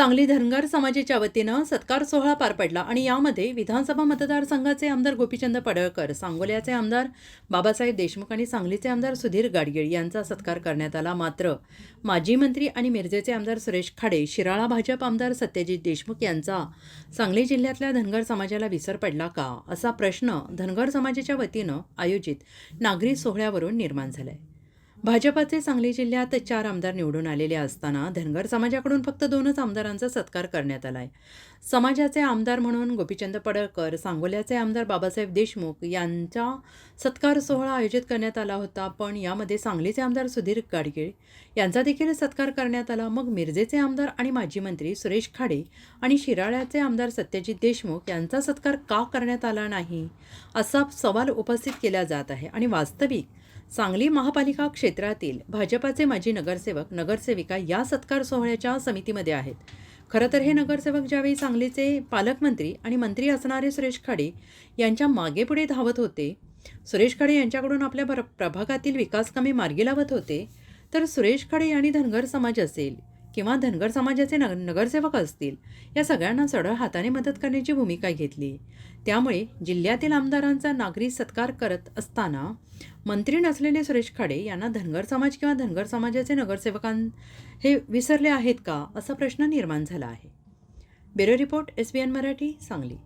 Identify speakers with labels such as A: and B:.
A: सांगली धनगर समाजाच्या वतीनं सत्कार सोहळा पार पडला आणि यामध्ये विधानसभा मतदारसंघाचे आमदार गोपीचंद पडळकर सांगोल्याचे आमदार बाबासाहेब देशमुख आणि सांगलीचे आमदार सुधीर गाडगीळ यांचा सत्कार करण्यात आला. मात्र माजी मंत्री आणि मिरजेचे आमदार सुरेश खाडे शिराळा भाजप आमदार सत्यजित देशमुख यांचा सांगली जिल्ह्यातल्या धनगर समाजाला विसर पडला का? असा प्रश्न धनगर समाजाच्या वतीनं आयोजित नागरी सोहळ्यावरून निर्माण झाला आहे भाजपाचे सांगली जिल्ह्यात चार आमदार निवडून आलेले असताना धनगर समाजाकडून फक्त दोनच आमदारांचा सत्कार करण्यात आलाय. समाजाचे आमदार म्हणून गोपीचंद पडळकर सांगोल्याचे आमदार बाबासाहेब देशमुख यांचा सत्कार सोहळा आयोजित करण्यात आला होता पण यामध्ये सांगलीचे आमदार सुधीर गाडगीळ यांचा देखील सत्कार करण्यात आला. मग मिरजेचे आमदार आणि माजी मंत्री सुरेश खाडे आणि शिराळ्याचे आमदार सत्यजित देशमुख यांचा सत्कार का करण्यात आला नाही असा सवाल उपस्थित केला जात आहे. आणि वास्तविक सांगली महापालिका क्षेत्रातील भाजपाचे माजी नगरसेवक नगरसेविका या सत्कार सोहळ्याच्या समितीमध्ये आहेत. खरं तर हे नगरसेवक ज्यावेळी सांगलीचे पालकमंत्री आणि मंत्री असणारे सुरेश खाडे यांच्या मागेपुढे धावत होते सुरेश खाडे यांच्याकडून आपल्या प्र प्रभागातील विकासकामे मार्गी लावत होते तर सुरेश खाडे आणि धनगर समाज असेल किंवा धनगर समाजाचे नग नगरसेवक असतील या सगळ्यांना सरळ हाताने मदत करण्याची भूमिका घेतली. त्यामुळे जिल्ह्यातील आमदारांचा नागरी सत्कार करत असताना मंत्री नसलेले सुरेश खाडे यांना धनगर समाज किंवा धनगर समाजाचे नगरसेवकां हे विसरले आहेत का असा प्रश्न निर्माण झाला आहे. Bureau report S B N Marathi Sangli.